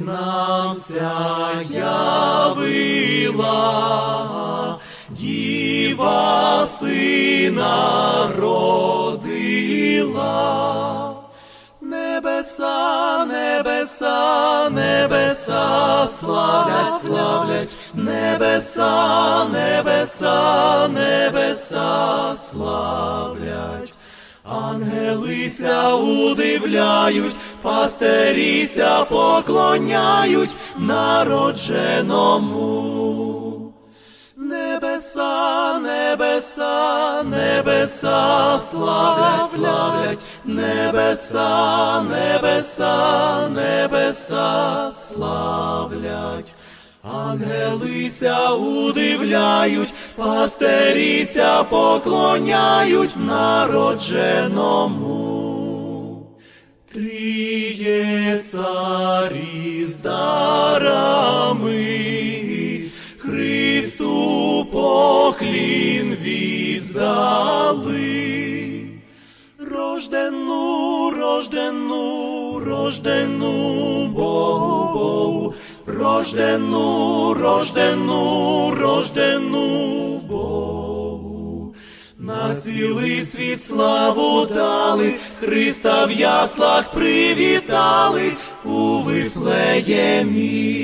нам явила, діва сина родила. Небеса, небеса, небеса славлять, славлять, небеса, небеса, небеса славлять. Ангелися удивляють, пастеріся поклоняють народженому. Небеса, небеса, небеса славлять, славлять, небеса, небеса, небеса славлять. Ангелися удивляють, пастеріся поклоняють народженому. Тріє царі з дарами, Христу поклін віддали. Рождену, рождену, рождену Богу, Богу, рождену, рождену, рождену Богу. На цілий світ славу дали, Христа в яслах привітали у Вифлеємі.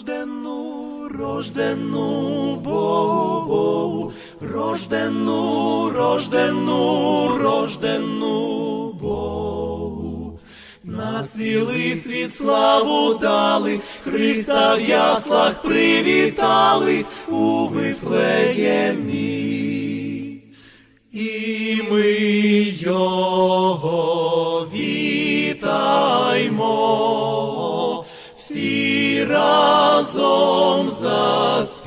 Рождену, рождену, Богу, рождену, рождену, рождену Богу. На цілий світ славу дали, Христа в яслах привітали у Вифлеємі. І ми його вітаймо, всі разом заспіваймо.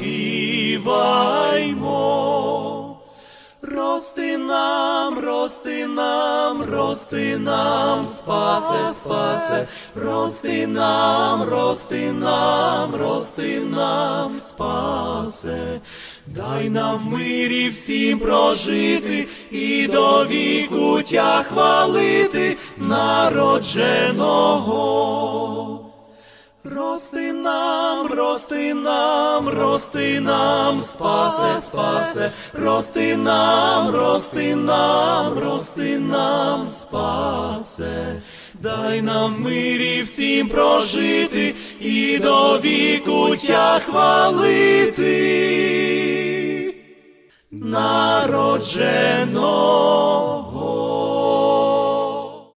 Рости нам, рости нам, рости нам, спасе, спасе, рости нам, рости нам, рости нам, спасе. Дай нам в мирі всім прожити і до віку тя хвалити народженого. Рости нам, рости нам, рости нам, спасе, спасе, рости нам, рости нам, рости нам, спасе. Дай нам в мирі всім прожити і до віку тя хвалити народженого.